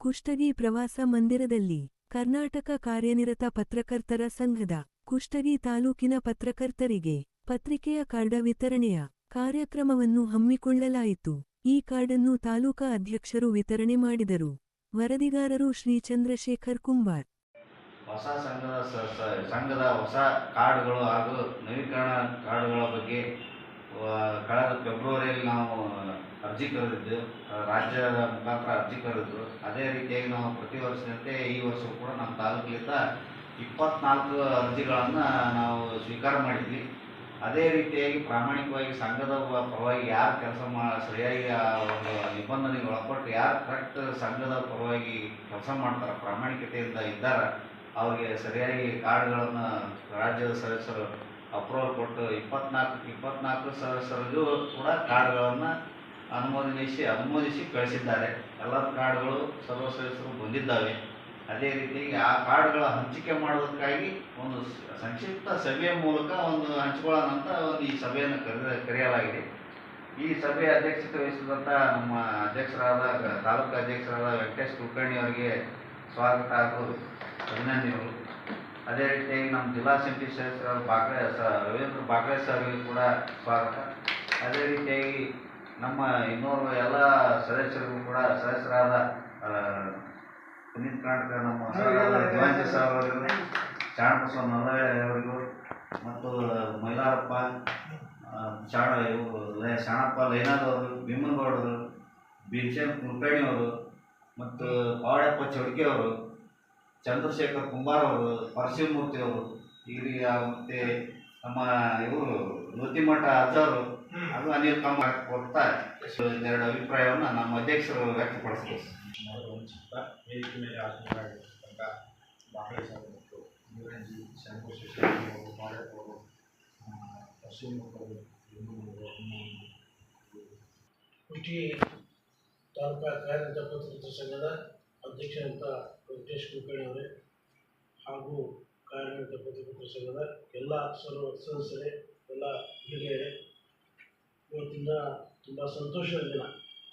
ಕುಷ್ಟಗಿ ಪ್ರವಾಸ ಮಂದಿರದಲ್ಲಿ ಕರ್ನಾಟಕ ಕಾರ್ಯನಿರತ ಪತ್ರಕರ್ತರ ಸಂಘದ ಕುಷ್ಟಗಿ ತಾಲೂಕಿನ ಪತ್ರಕರ್ತರಿಗೆ ಪತ್ರಿಕೆಯ ಕಾರ್ಡ ವಿತರಣೆಯ ಕಾರ್ಯಕ್ರಮವನ್ನು ಹಮ್ಮಿಕೊಳ್ಳಲಾಯಿತು. ಈ ಕಾರ್ಡನ್ನು ತಾಲೂಕಾ ಅಧ್ಯಕ್ಷರು ವಿತರಣೆ ಮಾಡಿದರು. ವರದಿಗಾರರು ಶ್ರೀ ಚಂದ್ರಶೇಖರ್ ಕುಂಬಾರ್. ಹೊಸ ಸಂಘದ ಸಂಘದ ಹೊಸ ಕಾರ್ಡ್ಗಳು ಹಾಗೂ ನವೀಕರಣ ಕಾರ್ಡ್ಗಳ ಬಗ್ಗೆ ಕಳೆದ ಫೆಬ್ರವರಿಯಲ್ಲಿ ನಾವು ಅರ್ಜಿ ಕರೆದಿದ್ದು ರಾಜ್ಯದ ಮುಖಾಂತರ ಅರ್ಜಿ ಕರೆದಿದ್ದು, ಅದೇ ರೀತಿಯಾಗಿ ನಾವು ಪ್ರತಿ ವರ್ಷದಂತೆ ಈ ವರ್ಷ ಕೂಡ ನಮ್ಮ ತಾಲೂಕಿನಿಂದ ಇಪ್ಪತ್ನಾಲ್ಕು ಅರ್ಜಿಗಳನ್ನು ನಾವು ಸ್ವೀಕಾರ ಮಾಡಿದ್ವಿ. ಅದೇ ರೀತಿಯಾಗಿ ಪ್ರಾಮಾಣಿಕವಾಗಿ ಸಂಘದ ಪರವಾಗಿ ಯಾರು ಕೆಲಸ ಮಾ, ಸರಿಯಾಗಿ ಆ ಒಂದು ನಿಬಂಧನೆಗೆ ಒಳಪಟ್ಟು ಯಾರು ಕರೆಕ್ಟ್ ಸಂಘದ ಪರವಾಗಿ ಕೆಲಸ ಮಾಡ್ತಾರೆ, ಪ್ರಾಮಾಣಿಕತೆಯಿಂದ ಇದ್ದಾರೆ, ಅವರಿಗೆ ಸರಿಯಾಗಿ ಕಾರ್ಡ್ಗಳನ್ನು ರಾಜ್ಯದ ಸದಸ್ಯರು ಅಪ್ರೂವಲ್ ಕೊಟ್ಟು ಇಪ್ಪತ್ನಾಲ್ಕು ಇಪ್ಪತ್ನಾಲ್ಕು ಸದಸ್ಯರಿಗೂ ಕೂಡ ಕಾರ್ಡ್ಗಳನ್ನು ಅನುಮೋದಿಸಿ ಅನುಮೋದಿಸಿ ಕಳಿಸಿದ್ದಾರೆ. ಎಲ್ಲ ಕಾರ್ಡ್ಗಳು ಸರ್ವ ಸದಸ್ಯರು ಬಂದಿದ್ದಾವೆ. ಅದೇ ರೀತಿಯಾಗಿ ಆ ಕಾರ್ಡ್ಗಳ ಹಂಚಿಕೆ ಮಾಡೋದಕ್ಕಾಗಿ ಒಂದು ಸಂಕ್ಷಿಪ್ತ ಸಭೆಯ ಮೂಲಕ ಒಂದು ಹಂಚಿಕೊಳ್ಳೋಣ ಒಂದು ಈ ಸಭೆಯನ್ನು ಕರೆ ಕರೆಯಲಾಗಿದೆ. ಈ ಸಭೆಯ ಅಧ್ಯಕ್ಷತೆ ವಹಿಸಿದಂಥ ನಮ್ಮ ಅಧ್ಯಕ್ಷರಾದ, ತಾಲೂಕು ಅಧ್ಯಕ್ಷರಾದ ವೆಂಕಟೇಶ್ ಕುಲಕರ್ಣಿ ಅವರಿಗೆ ಸ್ವಾಗತ ಹಾಗೂ ಅಭಿನಂದನೆಗಳು. ಅದೇ ರೀತಿಯಾಗಿ ನಮ್ಮ ಜಿಲ್ಲಾ ಸಮಿತಿ ಸದಸ್ಯರಾದ ಬಾಕ್ರೆ ರವೀಂದ್ರ ಬಾಕ್ರೆ ಸರ್ಗೆ ಕೂಡ ಸ್ವಾಗತ. ಅದೇ ರೀತಿಯಾಗಿ ನಮ್ಮ ಇನ್ನೂರು ಎಲ್ಲ ಸದಸ್ಯರಿಗೂ ಕೂಡ ಸದಸ್ಯರಾದ ಪುನೀತ್ ಕರ್ನಾಟಕ ನಮ್ಮ ದಿವಾಂಜಿ ಸರ್ ಅವರಿಗೂ ಚಾಣಬಸವ ಅವರಿಗೂ ಮತ್ತು ಮೈಲಾರಪ್ಪ ಚಾಣ ಶಾಣ ಇವರು ಶಾಣಪ್ಪ ಲೈನಾದವರು ಭೀಮನಗೌಡರು ಭೀಮಸೇನ್ ಕುಲಕರ್ಣಿ ಅವರು ಮತ್ತು ಆಡಪ್ಪ ಚೌಡಿಕೆ ಅವರು ಚಂದ್ರಶೇಖರ್ ಕುಂಬಾರ್ ಅವರು ಪರಶಿವಮೂರ್ತಿ ಅವರು ಇಲ್ಲಿ ಮತ್ತು ನಮ್ಮ ಇವರು ನೃತಿಮಠ ಅಜ್ಜವರು ಅದು ಅನಿಲ್ ಕುಮಾರ್ ಕೊಡ್ತಾ ಎರಡು ಅಭಿಪ್ರಾಯವನ್ನು ನಮ್ಮ ಅಧ್ಯಕ್ಷರು ವೇದಿಕೆ ಮೇಲೆ ಆಸೀನರಾಗಿರ್ತಕ್ಕಂಥ ಮತ್ತು ಪಶ್ಚಿಮ ತಾಲೂಕಾ ಕಾರ್ಯನಿರತ ಪತ್ರಕರ್ತರ ಸಂಘದ ಅಧ್ಯಕ್ಷರಂತ ವೆಂಕಟೇಶ್ ಕುಲಕರ್ಣಿ ಅವರೇ ಹಾಗೂ ಕಾರ್ಯನಿರತ ಪತ್ರಕರ್ತರ ಸಂಘದ ಎಲ್ಲ ಸರ್ವ ಸದಸ್ಯರೇ ಎಲ್ಲ ಹಿರಿಯರೇ ಇವತ್ತಿಂದ ತುಂಬ ಸಂತೋಷದ ದಿನ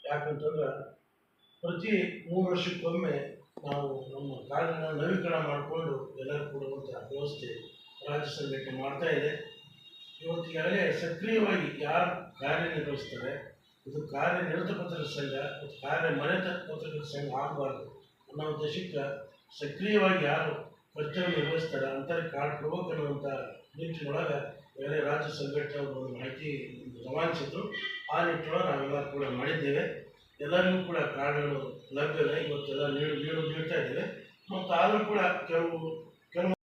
ಯಾಕಂತಂದ್ರೆ ಪ್ರತಿ ಮೂರು ವರ್ಷಕ್ಕೊಮ್ಮೆ ನಾವು ನಮ್ಮ ಕಾರ್ಯನ ನವೀಕರಣ ಮಾಡಿಕೊಂಡು ಎಲ್ಲರೂ ಕೊಡುವಂಥ ವ್ಯವಸ್ಥೆ ರಾಜ್ಯ ಸಂಘಟನೆ ಮಾಡ್ತಾ ಇದೆ. ಇವತ್ತಿಗಾಗಲೇ ಸಕ್ರಿಯವಾಗಿ ಯಾರು ಕಾರ್ಯನಿರ್ವಹಿಸ್ತಾರೆ, ಇದು ಕಾರ್ಯನಿರತ ಪತ್ರಕರ್ತರ ಸಂಘ ಮತ್ತು ಕಾರ್ಯ ಮರೆತ ಪತ್ರಕರ್ತರ ಸಂಘ ಆಗಬಾರ್ದು ಅನ್ನೋ ಉದ್ದೇಶಕ್ಕೆ ಸಕ್ರಿಯವಾಗಿ ಯಾರು ಕರ್ತವ್ಯ ನಿರ್ವಹಿಸ್ತಾರೆ ಅಂತ ಕಾರ್ಡ್ ಕೊಡ್ಬೇಕು ಅನ್ನುವಂಥ ನಿಟ್ಟಿನೊಳಗೆ ಬೇರೆ ರಾಜ್ಯ ಸಂಘಟನೆ ಅವರು ಒಂದು ಮಾಹಿತಿ ರವಾನಿಸಿದ್ರು. ಆ ನಿಟ್ಟಿನೊಳಗೆ ನಾವೆಲ್ಲ ಕೂಡ ಮಾಡಿದ್ದೇವೆ. ಎಲ್ಲರಿಗೂ ಕೂಡ ಕಾರ್ಡ್ಗಳು ಲಭ್ಯವಿದೆ. ಇವತ್ತೆಲ್ಲ ನೀಡು ನೀಡು ನೀಡ್ತಾ ಇದ್ದೇವೆ. ಮತ್ತು ಆದರೂ ಕೂಡ ಕೆಲವು ಕೆಲವು